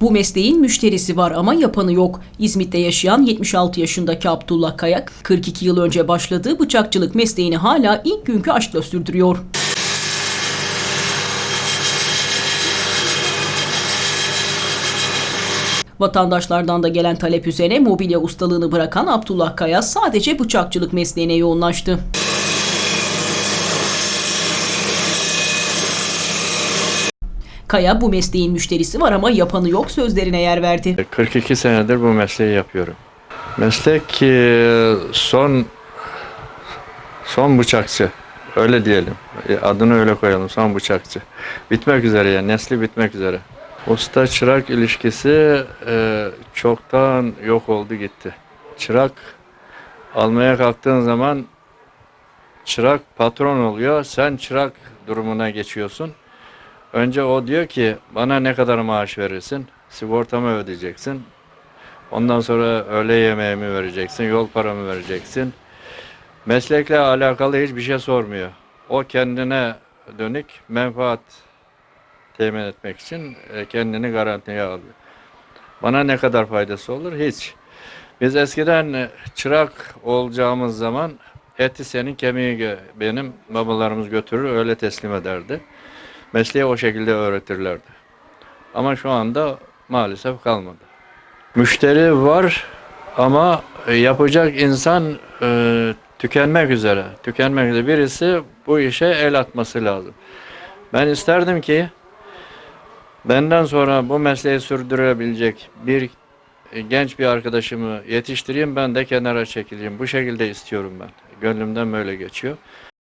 Bu mesleğin müşterisi var ama yapanı yok. İzmit'te yaşayan 76 yaşındaki Abdullah Kayak, 42 yıl önce başladığı bıçakçılık mesleğini hala ilk günkü aşkla sürdürüyor. Vatandaşlardan da gelen talep üzerine mobilya ustalığını bırakan Abdullah Kaya sadece bıçakçılık mesleğine yoğunlaştı. Kaya bu mesleğin müşterisi var ama yapanı yok sözlerine yer verdi. 42 senedir bu mesleği yapıyorum. Meslek e, son son bıçakçı. Öyle diyelim. E, Adını öyle koyalım. Son bıçakçı. Bitmek üzere yani. Nesli bitmek üzere. Usta çırak ilişkisi e, çoktan yok oldu gitti. Çırak almaya kalktığın zaman çırak patron oluyor. Sen çırak durumuna geçiyorsun. Önce o diyor ki bana ne kadar maaş verirsin? Sigortamı ödeyeceksin. Ondan sonra öğle yemeğimi vereceksin, yol paramı vereceksin. Meslekle alakalı hiçbir şey sormuyor. O kendine dönük menfaat temin etmek için e, kendini garantiye alıyor. Bana ne kadar faydası olur? Hiç. Biz eskiden e, çırak olacağımız zaman eti senin kemiği benim babalarımız götürür öyle teslim ederdi. Mesleği o şekilde öğretirlerdi. Ama şu anda maalesef kalmadı. Müşteri var ama e, yapacak insan e, tükenmek üzere. Tükenmek üzere. Birisi bu işe el atması lazım. Ben isterdim ki benden sonra bu mesleği sürdürebilecek bir e, genç bir arkadaşımı yetiştireyim ben de kenara çekileyim. Bu şekilde istiyorum ben. Gönlümden böyle geçiyor.